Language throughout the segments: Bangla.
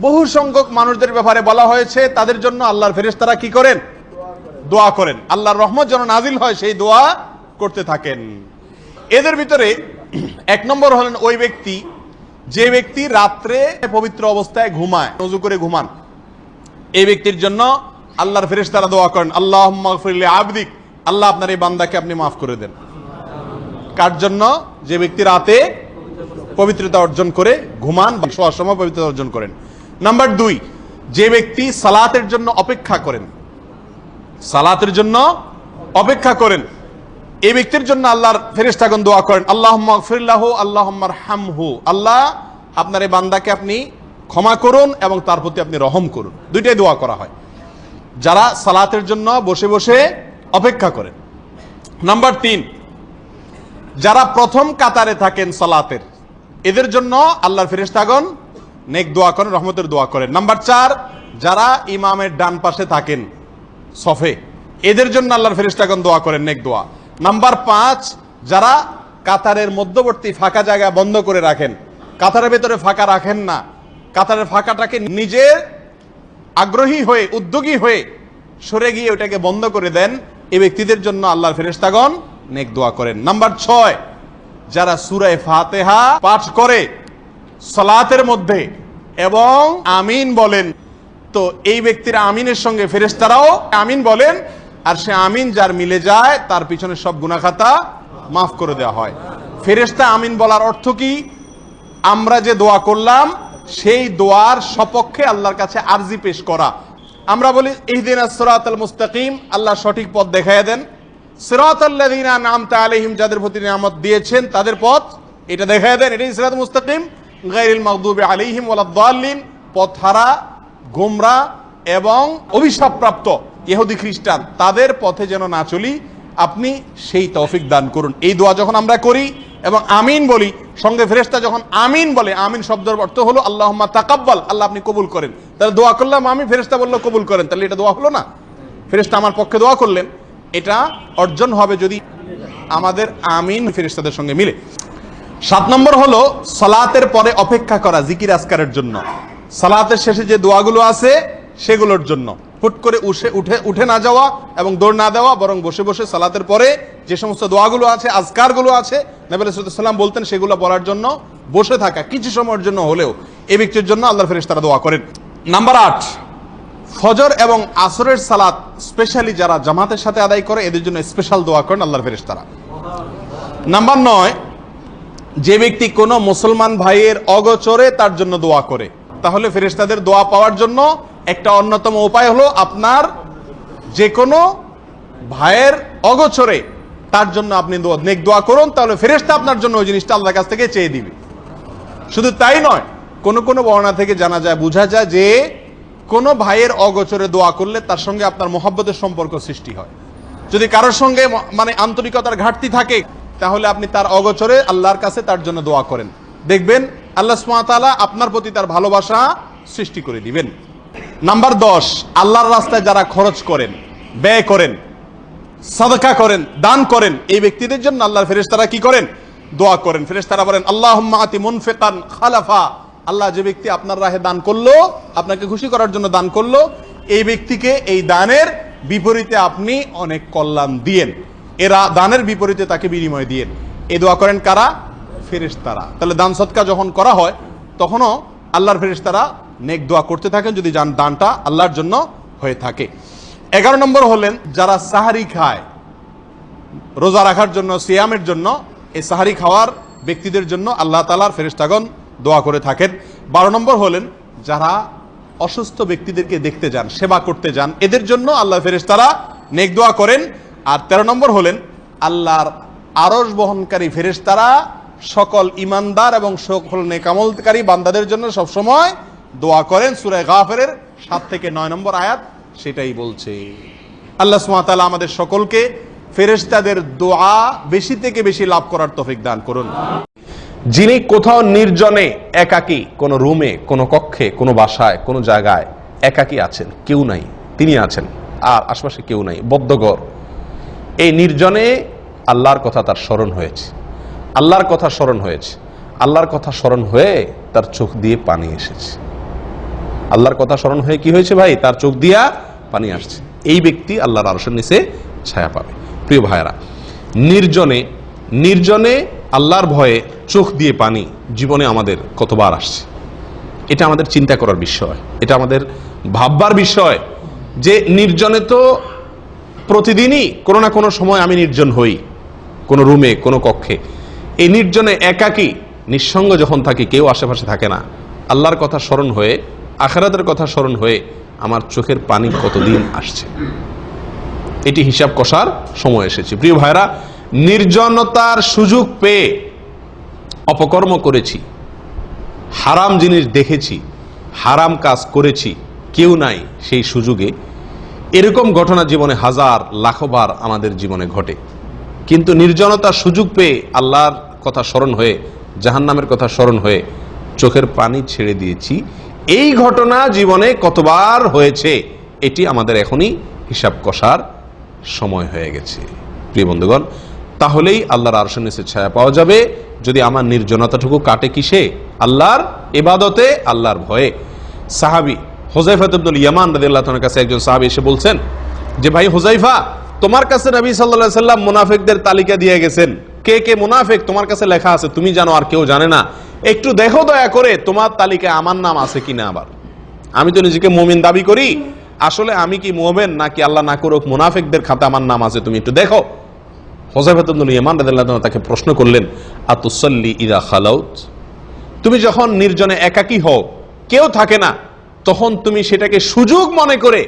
বহু সংখ্যক মানুষদের ব্যাপারে বলা হয়েছে, তাদের জন্য আল্লাহর ফেরেশতারা কি করেন? দোয়া করেন। আল্লাহর রহমত যেন নাজিল হয়, সেই দোয়া করতে থাকেন। এদের ভিতরে এক নম্বর হলেন ওই ব্যক্তি, যে ব্যক্তি রাত্রে পবিত্র অবস্থায় ঘুমায় নজু করে ঘুমান। এই ব্যক্তির জন্য আল্লাহর ফেরেশতারা দোয়া করেন আল্লাহ আবদিক। আল্লাহ আপনার এই বান্দাকে আপনি মাফ করে দেন। কার জন্য? যে ব্যক্তি রাতে পবিত্রতা অর্জন করে ঘুমান বা শোয়ার সময় পবিত্রতা অর্জন করেন। নাম্বার দুই, যে ব্যক্তি সালাতের জন্য অপেক্ষা করেন, সালাতের জন্য অপেক্ষা করেন এই ব্যক্তির জন্য আল্লাহর ফেরেশতাগণ দোয়া করেন আল্লাহ ফিরলাহ আল্লাহ হামহু আল্লাহ, আপনার এই বান্দাকে আপনি ক্ষমা করুন এবং তার প্রতি আপনি রহম করুন। দুইটাই দোয়া করা হয়। যারা সালাতের জন্য বসে বসে অপেক্ষা করেন। নাম্বার তিন, যারা প্রথম কাতারে থাকেন সালাতের এদের জন্য আল্লাহর ফেরেশতাগণ নেক দোয়া করেন, রহমতের দোয়া করেন। নাম্বার চার, যারা ইমামের ডান পাশে থাকেন সফে, এদের জন্য আল্লাহর ফেরেশতাগণ দোয়া করেন, নেক দোয়া। নাম্বার পাঁচ, যারা কাতারের মধ্যবর্তী ফাঁকা জায়গা বন্ধ করে রাখেন, কাতারের ভেতরে ফাঁকা রাখেন না, কাতারের ফাঁকাটাকে নিজের আগ্রহী হয়ে, উদ্যোগী হয়ে সরে গিয়ে ওটাকে বন্ধ করে দেন, এ ব্যক্তিদের জন্য আল্লাহর ফেরেশতাগণ নেক দোয়া করেন। নাম্বার ছয় যারা সুরায় ফাতেহা পাঠ করে সালাতের মধ্যে এবং আমিন বলেন, তো এই ব্যক্তির আমিনের সঙ্গে ফেরেশতারাও আমিন বলেন, আর সে আমিন যার মিলে যায়, তার পিছনে সব গুনাখাতা মাফ করে দেওয়া হয়। ফেরেশতা আমিন বলার অর্থ কি? আমরা যে দোয়া করলাম, সেই দোয়ার সপক্ষে আল্লাহর কাছে আরজি পেশ করা। আমরা বলি, ইহদিন সিরাত আল মুস্তাকিম আল্লাহ সঠিক পথ দেখায় দেন। সিরাত আল্লাযিনা নামতা আলাইহিম, যাদের প্রতি নিয়ামত দিয়েছেন, তাদের পথ এটা দেখায় দেন। এটাই সিরাত মুস্তাকিম। গায়রিল মাগদুবি আলাইহিম ওয়ালাদ-দাল্লিন পথহারা, গোমরা এবং অভিশাপপ্রাপ্ত ইহুদি খ্রিস্টান, তাদের পথে যেন না চলি, আপনি সেই তৌফিক দান করুন। এই দোয়া যখন আমরা করি এবং আমিন বলি, সঙ্গে ফেরেশতা যখন আমিন বলে, আমিন শব্দের অর্থ হলো আল্লাহুম্মা তাকাব্বাল, আল্লাহ আপনি কবুল করেন। তাহলে দোয়া করলাম, আমি ফেরেশতা বলল কবুল করেন। তাহলে এটা দোয়া হলো না? ফেরেশতা আমার পক্ষে দোয়া করলেন। এটা অর্জন হবে যদি আমাদের আমিন ফেরিস্তাদের সঙ্গে মিলে। সাত নম্বর হলো সালাতের পরে অপেক্ষা করা, জিকির আজকারের জন্য। সালাতের শেষে যে দোয়াগুলো আছে, সেগুলোর জন্য। হুট করে উঠে উঠে উঠে না যাওয়া এবং দৌড় না দেওয়া, বরং বসে বসে সালাতের পরে যে সমস্ত দোয়াগুলো আছে, আজকারগুলো আছে, নবী সাল্লাম বলতেন সেগুলো বলার জন্য বসে থাকা, কিছু সময়ের জন্য হলেও, এ ব্যক্তির জন্য আল্লাহ ফেরেশ তারা দোয়া করেন। নাম্বার আট ফজর এবং আসরের সালাত স্পেশালি যারা জামাতের সাথে আদায় করে, এদের জন্য স্পেশাল দোয়া করেন আল্লাহর ফেরেশতারা। নাম্বার নয়, যে ব্যক্তি কোনো মুসলমান ভাইয়ের অগোচরে তার জন্য দোয়া করে, তাহলে ফেরেশতাদের দোয়া পাওয়ার জন্য একটা অন্যতম উপায় হলো আপনার যে কোনো ভাইয়ের অগোচরে তার জন্য আপনি নেক দোয়া করুন, তাহলে ফেরেশতা আপনার জন্য ওই জিনিসটা আল্লাহর কাছ থেকে চেয়ে দিবে শুধু তাই নয়, কোনো কোনো বর্ণনা থেকে জানা যায়, বোঝা যায় যে কোন ভাইয়ের অগোচরে দোয়া করলে তার সঙ্গে আপনার মোহাব্বতের সম্পর্ক সৃষ্টি হয়। যদি কারোর সঙ্গে মানে আন্তরিকতার ঘাটতি থাকে, তাহলে আপনি তার অগোচরে আল্লাহর কাছে তার জন্য দোয়া করেন। দেখবেন, আল্লাহ সুমাতালা আপনার প্রতি তার ভালোবাসা সৃষ্টি করে দিবেন। নাম্বার দশ, আল্লাহর রাস্তায় যারা খরচ করেন, ব্যয় করেন, সাদকা করেন, দান করেন, এই ব্যক্তিদের জন্য আল্লাহর ফেরেশতারা কি করেন? দোয়া করেন। ফেরেশতারা বলেন আল্লাহ আতি মুনফিকান খালাফা। আল্লাহ যে ব্যক্তি আপনার রাহে দান করল, আপনাকে খুশি করার জন্য দান করল, এই ব্যক্তিকে এই দানের বিপরীতে আপনি অনেক কল্যাণ দিয়েন। এরা দানের বিপরীতে তাকে বিনিময় দিয়েন। এ দোয়া করেন কারা? ফেরেশতারা। তাহলে দান সৎকা যখন করা হয়, তখনও আল্লাহর ফেরেশতারা নেক দোয়া করতে থাকেন যদি যান দানটা আল্লাহর জন্য হয়ে থাকে। এগারো নম্বর হলেন, যারা সাহারি খায়, রোজা রাখার জন্য, সিয়ামের জন্য, এই সাহারি খাওয়ার ব্যক্তিদের জন্য আল্লাহ তালার ফেরেশতাগণ দোয়া করে থাকেন। বারো নম্বর হলেন, যারা অসুস্থ ব্যক্তিদেরকে দেখতে যান, সেবা করতে যান, এদের জন্য আল্লাহ ফেরেশতারা নেক দোয়া করেন। আর তেরো নম্বর হলেন, আল্লাহর আরস বহনকারী ফেরেশতারা সকল ইমানদার এবং সকল নেকামলকারী বান্দাদের জন্য সবসময় দোয়া করেন। সুরায় গাফেরের সাত থেকে নয় নম্বর আয়াত সেটাই বলছে। আল্লাহ সুমাতালা আমাদের সকলকে ফেরেশতাদের দোয়া বেশি থেকে বেশি লাভ করার তফিক দান করুন। যিনি কোথাও নির্জনে, একাকী, কোনো রুমে, কোনো কক্ষে, কোনো বাসায়, কোনো জায়গায় একাকী আছেন, কেউ নাই, তিনি আছেন, আর আশপাশে কেউ নাই বদ্ধঘর এই নির্জনে আল্লাহর কথা তার স্মরণ হয়েছে। আল্লাহর কথা স্মরণ হয়েছে। আল্লাহর কথা স্মরণ হয়ে তার চোখ দিয়ে পানি এসেছে। আল্লাহর কথা স্মরণ হয়ে কি হয়েছে ভাই? তার চোখ দিয়া পানি আসছে। এই ব্যক্তি আল্লাহর আরশের নিচে ছায়া পাবে। প্রিয় ভাইয়েরা, নির্জনে নির্জনে আল্লাহর ভয়ে চোখ দিয়ে পানি জীবনে আমাদের কতবার আসছে। এটা আমাদের চিন্তা করার বিষয়। এটা আমাদের ভাববার বিষয় যে নির্জনে তো প্রতিদিনই কোনো না কোনো সময় আমি নির্জন হই, কোনো রুমে, কোনো কক্ষে। এই নির্জনে একাকী, নিঃসঙ্গ যখন থাকি, কেউ আশেপাশে থাকে না। আল্লাহর কথা স্মরণ হয়ে, আখেরাতের কথা স্মরণ হয়ে আমার চোখের পানি কতদিন আসছে। এটি হিসাব কষার সময় এসেছে। প্রিয় ভাইরা নির্জনতার সুযোগ পেয়ে অপকর্ম করেছি। হারাম জিনিস দেখেছি, হারাম কাজ করেছি, কেউ নাই সেই সুযোগে। এরকম ঘটনা জীবনে হাজার লাখবার আমাদের জীবনে ঘটে। কিন্তু নির্জনতার সুযোগ পেয়ে আল্লাহর কথা স্মরণ হয়ে, জাহান্নামের কথা স্মরণ হয়ে চোখের পানি ছেড়ে দিয়েছি। এই ঘটনা জীবনে কতবার হয়েছে, এটি আমাদের এখনই হিসাব কষার সময় হয়ে গেছে। প্রিয় বন্ধুগণ তাহলেই আল্লাহর আরশের নিচে ছায়া পাওয়া যাবে। যদি আমার নির্জনতাটুকু কাটে কিসে? আল্লাহর এবাদতে আল্লাহর ভয়ে। সাহাবি হোজাইফাত আব্দুল ইয়ামান রাদিয়াল্লাহু তাআলার কাছে একজন সাহাবী এসে বলছেন যে, ভাই হোজাইফা তোমার কাছে নবী আলাইহি সাল্লাম মুনাফিকদের তালিকা দিয়ে গেছেন। কে কে মুনাফেক? তোমার কাছে লেখা আছে, তুমি জানো আর কেউ জানে না। একটু দেখো দয়া করে, তোমার তালিকায় আমার নাম আছে কিনা আবার? আমি তো নিজেকে মুমিন দাবি করি। আসলে আমি কি মোমেন নাকি আল্লাহ না করুক মুনাফেকদের খাতে আমার নাম আছে, তুমি একটু দেখো। ইমান তাকে প্রশ্ন করলেন, আতুসল্লি ইদা খালাউত? তুমি যখন নির্জনে একাকী হও, কেউ থাকে না, তখন তুমি সেটাকে সুযোগ মনে করে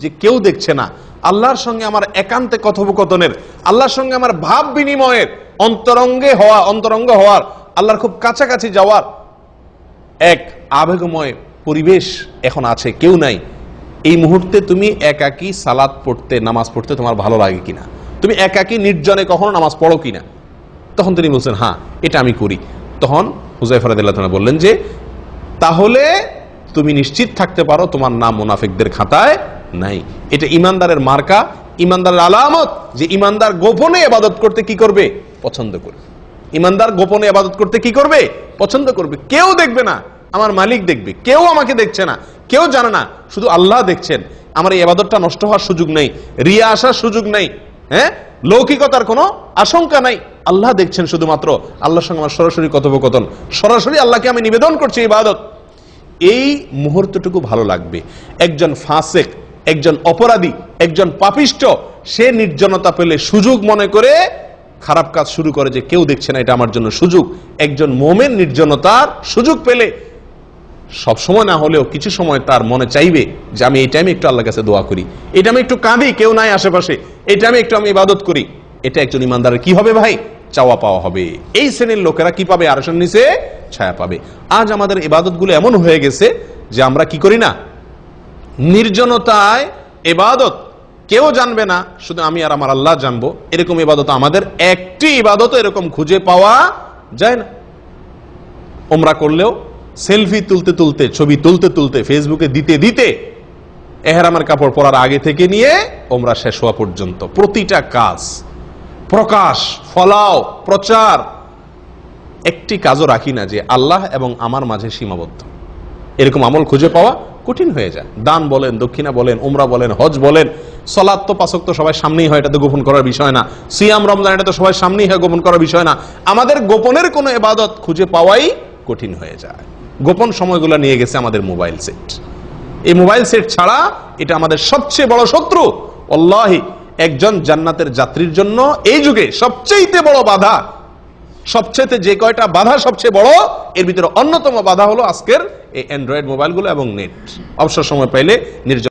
যে কেউ দেখছে না। আল্লাহর সঙ্গে আমার একান্তে কথোপকথনের, আল্লাহর সঙ্গে আমার ভাব বিনিময়ের, অন্তরঙ্গে হওয়া, অন্তরঙ্গ হওয়ার, আল্লাহর খুব কাছাকাছি যাওয়ার এক আবেগময় পরিবেশ এখন আছে, কেউ নাই। এই মুহূর্তে তুমি একাকী সালাত পড়তে, নামাজ পড়তে তোমার ভালো লাগে কিনা? তুমি একাকী নির্জনে কখনো নামাজ পড়ো কিনা? তখন তিনি বলছেন হ্যাঁ এটা আমি করি। তখন হুজাইফরাদিল্লাহ বললেন যে, তাহলে তুমি নিশ্চিত থাকতে পারো তোমার নাম মুনাফিকদের খাতায় নাই। এটা ইমানদারের মার্কা, ইমানদারের আলামত যে ইমানদার গোপনে আবাদত করতে কি করবে? পছন্দ করবে। ইমানদার গোপনে আবাদত করতে কি করবে? পছন্দ করবে। কেউ দেখবে না, আমার মালিক দেখবে, কেউ আমাকে দেখছে না, কেউ জানে না, শুধু আল্লাহ দেখছেন। আমার এই আবাদতটা নষ্ট হওয়ার সুযোগ নেই, রিয়া আসার সুযোগ নেই। হ্যাঁ? লৌকিকতার কোনো আশঙ্কা নাই। আল্লাহ দেখছেন শুধুমাত্র। আল্লাহর সঙ্গে আমার সরাসরি কথোপকথন। সরাসরি আল্লাহকে আমি নিবেদন করছি ইবাদত। এই মুহূর্তটুকু ভালো লাগবে। একজন ফাঁসেক, একজন অপরাধী, একজন পাপিষ্ট, সে নির্জনতা পেলে সুযোগ মনে করে খারাপ কাজ শুরু করে যে কেউ দেখছে না, এটা আমার জন্য সুযোগ। একজন মোমেন নির্জনতার সুযোগ পেলে সব সময় না হলেও কিছু সময় তার মনে চাইবে যে আমি এই টাইমে একটু আল্লাহর কাছে দোয়া করি। এটা আমি একটু কাঁদি, কেউ নাই আশেপাশে। এটা আমি একটু আমি ইবাদত করি। এটা একজন ইমানদারের কি হবে ভাই? চাওয়া পাওয়া হবে। এই শ্রেণির লোকেরা কি পাবে? আরশের নিচে ছায়া পাবে। আজ আমাদের ইবাদতগুলো এমন হয়ে গেছে যে আমরা কি করি না? নির্জনতায় এবাদত কেউ জানবে না, শুধু আমি আর আমার আল্লাহ জানব। এরকম ইবাদত আমাদের একটি ইবাদত এরকম খুঁজে পাওয়া যায় না। ওমরা করলেও সেলফি তুলতে তুলতে, ছবি তুলতে তুলতে, ফেসবুকে দিতে দিতে, এহেরামের কাপড় পরার আগে থেকে নিয়ে ওমরা শেষ হওয়া পর্যন্ত। প্রতিটা কাজ, প্রকাশ, ফলাও, প্রচার, একটি কাজও রাখি না যে আল্লাহ এবং আমার মাঝে সীমাবদ্ধ। এরকম আমল খুঁজে পাওয়া কঠিন হয়ে যায়। দান বলেন, দক্ষিণা বলেন, উমরা বলেন, হজ বলেন, সলাৎ তো পাশক তো সবাই সামনেই হয়, এটা তো গোপন করার বিষয় না। সিয়াম, রমজান, এটা তো সবাই সামনেই হয়, গোপন করার বিষয় না। আমাদের গোপনের কোনো এবাদত খুঁজে পাওয়াই কঠিন হয়ে যায়। গোপন সময়গুলো নিয়ে গেছে আমাদের মোবাইল সেট। এই মোবাইল সেট ছাড়া এটা আমাদের সবচেয়ে বড় শত্রু। অল্লাহি একজন জান্নাতের যাত্রীর জন্য এই যুগে সবচেয়ে বড় বাধা। সবচেয়ে যে কয়টা বাধা সবচেয়ে বড়, এর ভিতরে অন্যতম বাধা হলো আজকের এই অ্যান্ড্রয়েড মোবাইলগুলো এবং নেট অবসর সময় পাইলে নির্জন